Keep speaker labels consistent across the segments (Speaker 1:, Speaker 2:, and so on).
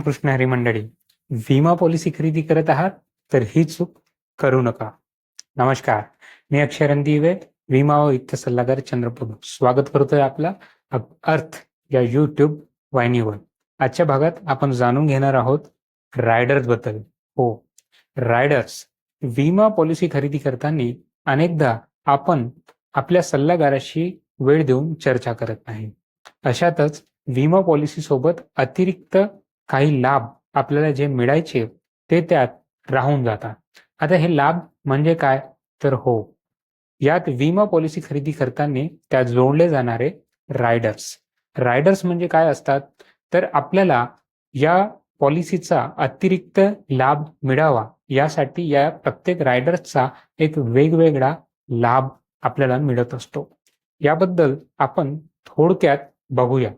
Speaker 1: रामकृष्ण हरी मंडळी विमा पॉलिसी खरेदी करत आहात तर ही चूक करू नका. नमस्कार मी अक्षरन दिवे विमा व वित्त सल्लागार चंद्रपूर. स्वागत करतोय आपला अर्थ या युट्यूब वाहिनीवर. आजच्या भागात आपण जाणून घेणार आहोत रायडर्सबद्दल. हो रायडर्स विमा पॉलिसी खरेदी करताना अनेकदा आपण आपल्या सल्लागाराशी वेळ देऊन चर्चा करत नाही. अशातच विमा पॉलिसी सोबत अतिरिक्त काही लाभ आपल्याला जे मिळायचे ते त्यात राहून जातात. आता हे लाभ म्हणजे काय? तर हो यात विमा पॉलिसी खरेदी करताना त्यात जोडले जाणारे रायडर्स. रायडर्स म्हणजे काय असतात? तर आपल्याला या पॉलिसीचा अतिरिक्त लाभ मिळावा यासाठी या प्रत्येक रायडर्सचा एक वेगवेगळा लाभ आपल्याला मिळत असतो. याबद्दल आपण थोडक्यात बघूया.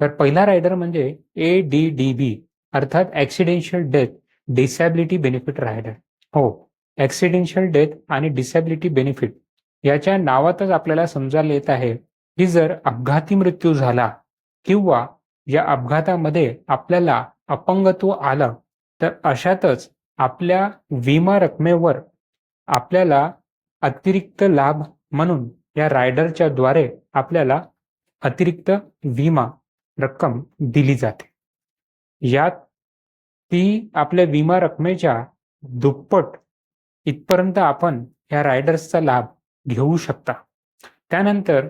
Speaker 1: तर पहिला रायडर म्हणजे ए डी डी बी अर्थात accidental death disability benefit rider हो ऍक्सिडेन्शियल डेथ आणि डिसॅबिलिटी बेनिफिट याच्या नावातच आपल्याला समजायला येत आहे की जर अपघाती मृत्यू झाला किंवा या अपघातामध्ये आपल्याला अपंगत्व आलं तर अशातच आपल्या विमा रकमेवर आपल्याला अतिरिक्त लाभ म्हणून या रायडरच्या द्वारे आपल्याला अतिरिक्त विमा रक्कम दिली जाते. यात ती आपल्या विमा रकमेच्या दुप्पट इथपर्यंत आपण या रायडर्सचा लाभ घेऊ शकता. त्यानंतर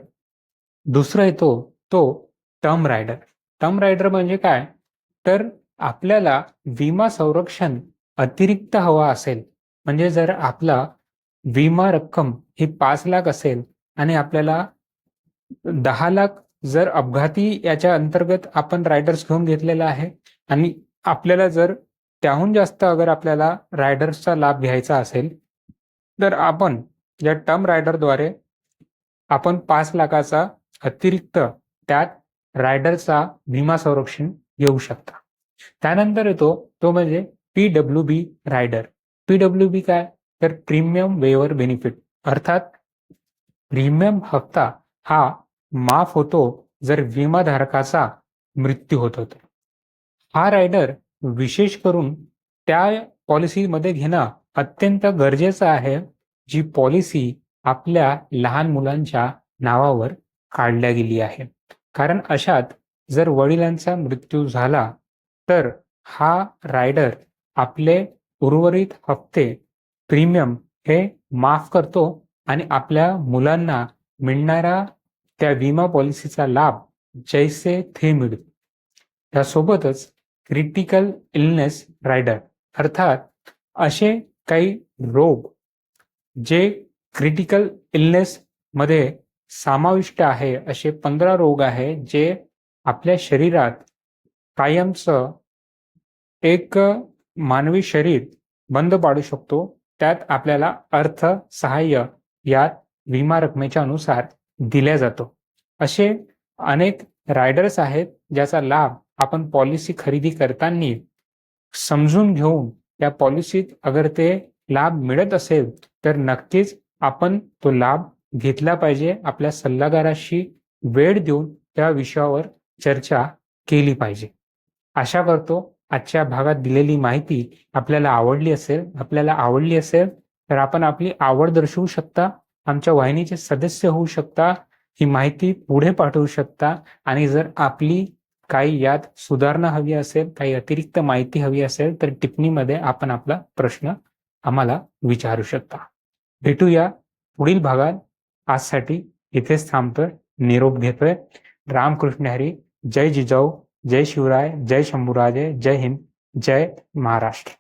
Speaker 1: दुसरा येतो तो टर्म रायडर. टर्म रायडर म्हणजे काय? तर आपल्याला विमा संरक्षण अतिरिक्त हवा असेल म्हणजे जर आपला विमा रक्कम ही पाच लाख असेल आणि आपल्याला दहा लाख जर अपघाती याच्या अंतर्गत आपण रायडर्स घेऊन घेतलेला आहे आणि आपल्याला जर त्याहून जास्त अगर आपल्याला रायडर्सचा लाभ घ्यायचा असेल तर आपण या टर्म रायडरद्वारे आपण पाच लाखाचा अतिरिक्त त्यात रायडरचा विमा संरक्षण घेऊ शकता. त्यानंतर येतो तो म्हणजे P W B rider P W B काय? तर प्रीमियम वेवर बेनिफिट अर्थात प्रीमियम हप्ता हा माफ होतो जर विमाधारकाचा मृत्यू होत तर हा रायडर विशेष करून त्या पॉलिसीमध्ये घेणं अत्यंत गरजेचं आहे जी पॉलिसी आपल्या लहान मुलांच्या नावावर काढल्या गेली आहे. कारण अशात जर वडिलांचा मृत्यू झाला तर हा रायडर आपले उर्वरित हप्ते प्रीमियम हे माफ करतो आणि आपल्या मुलांना मिळणारा त्या विमा पॉलिसीचा लाभ जैसे थे मिळतो त्यासोबतच क्रिटिकल इलनेस रायडर अर्थात असे काही रोग जे क्रिटिकल इलनेस मध्ये समाविष्ट आहे असे पंधरा रोग आहे जे आपल्या शरीरात कायमचं एक मानवी शरीर बंद पाडू शकतो. त्यात आपल्याला अर्थ सहाय्य यात विमा रकमेच्या अनुसार दिल्या जातो. असे अनेक रायडर्स आहेत ज्याचा लाभ आपण पॉलिसी खरेदी करताना समजून घेऊन त्या पॉलिसीत अगर ते लाभ मिळत असेल तर नक्कीच आपण तो लाभ घेतला पाहिजे. आपल्या सल्लागाराशी वेळ देऊन त्या विषयावर चर्चा केली पाहिजे. आशा करतो आजच्या भागात दिलेली माहिती आपल्याला आवडली असेल. आपल्याला आवडली असेल तर आपण आपली आवड दर्शवू शकता. आमच्या वाहिनीचे सदस्य होऊ शकता ही माहिती पुढे पाठवू शकता. आणि जर आपली काही यात सुधारणा हवी असेल काही अतिरिक्त माहिती हवी असेल तर टिप्पणीमध्ये आपण आपला प्रश्न आम्हाला विचारू शकता. भेटूया पुढील भागात. आजसाठी इथेच थांबतोय. निरोप घेतोय. रामकृष्ण हरी. जय जिजाऊ. जय शिवराय. जय शंभूराजे. जय हिंद. जय महाराष्ट्र.